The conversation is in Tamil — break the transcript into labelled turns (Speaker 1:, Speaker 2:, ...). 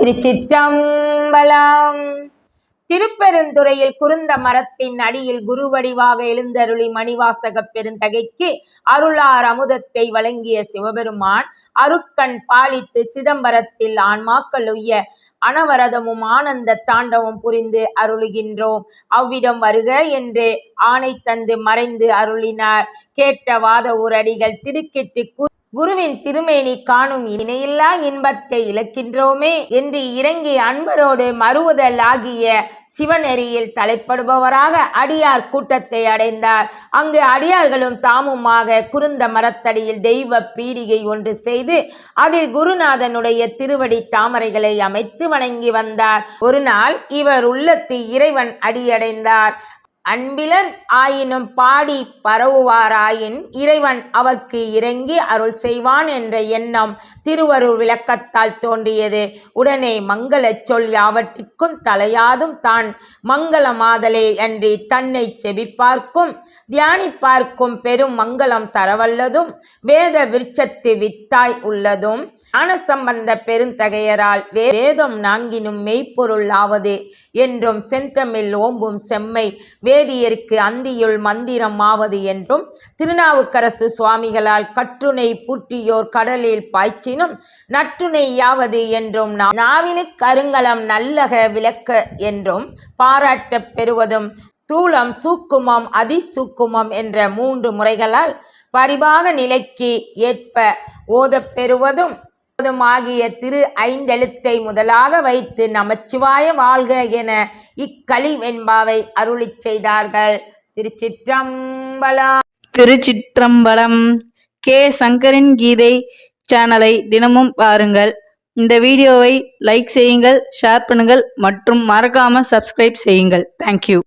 Speaker 1: திருச்சிற்றம்பலம். திருப்பெருந்துறையில் குருந்த மரத்தின் அடியில் குருவடிவாக எழுந்தருளி மணிவாசக பெருந்தகைக்கு அருளார் அமுதத்தை வழங்கிய சிவபெருமான் அருட்கண் பாலித்து சிதம்பரத்தில் ஆன்மாக்கள் உய்ய அனவரதமும் ஆனந்த தாண்டவம் புரிந்து அருளுகின்றோம். அவ்விடம் வருக என்று ஆணை தந்து மறைந்து அருளினார். கேட்ட வாத ஊரடிகள் திடுக்கிட்டு குருவின் திருமேனி காணும் இணையில்லா இன்பத்தை இழக்கின்றோமே என்று இறங்கி அன்பரோடு மறுவுதல் ஆகிய சிவநெறியில் தலைப்படுபவராக அடியார் கூட்டத்தை அடைந்தார். அங்கு அடியார்களும் தாமுமாக குருந்த மரத்தடியில் தெய்வ பீடிகை ஒன்று செய்து அதில் குருநாதனுடைய திருவடி தாமரைகளை அமைத்து வணங்கி வந்தார். ஒரு நாள் இவர் உள்ளத்து இறைவன் அடியடைந்தார். அன்பிலர் ஆயினும் பாடி பரவுவாராயின் இறைவன் அவர்க்கு இறங்கி அருள் செய்வான் என்ற எண்ணம் திருவருள் விளக்கத்தால் தோன்றியது. உடனே மங்களச் சொல் யாவற்றிற்கும் தலையாதும் தான். மங்களமாதலே அன்றி தன்னை செபிப்பார்க்கும். தியானிப்பார்க்கும் பெரும் மங்களம் தரவல்லதும். வேத விருட்சத்து வித்தாய் உள்ளதும். ஞானசம்பந்த பெருந்தகையரால் வேதம் நான்கினும் மெய்ப்பொருள் ஆவது என்றும் செந்தமிழ் ஓம்பும் செம்மை வேதியருக்கு அந்தியுள் மந்திரம் ஆவது என்றும் திருநாவுக்கரசு சுவாமிகளால் கற்றுணை பூட்டியோர் கடலில் பாய்ச்சினும் நற்றுணை யாவது என்றும் நாவினு கருங்கலம் நல்லக விளக்க என்றும் பாராட்டப் பெறுவதும் தூளம் சூக்குமம் அதிசூக்குமம் என்ற மூன்று முறைகளால் பரிபாக நிலைக்கு ஏற்ப ஓதப் பெறுவதும் ஆகிய திரு ஐந்தெழுத்தை முதலாக வைத்து நமச்சிவாய வாழ்க என இக்களி வெண்பாவை அருளிச் செய்தார்கள். திருச்சிற்றம்பலம்
Speaker 2: திருச்சிற்றம்பலம் கே. சங்கரின் கீதை சேனலை தினமும் பாருங்கள். இந்த வீடியோவை லைக் செய்யுங்கள் ஷேர் பண்ணுங்கள் மற்றும் மறக்காமல் சப்ஸ்கிரைப் செய்யுங்கள். தேங்க்யூ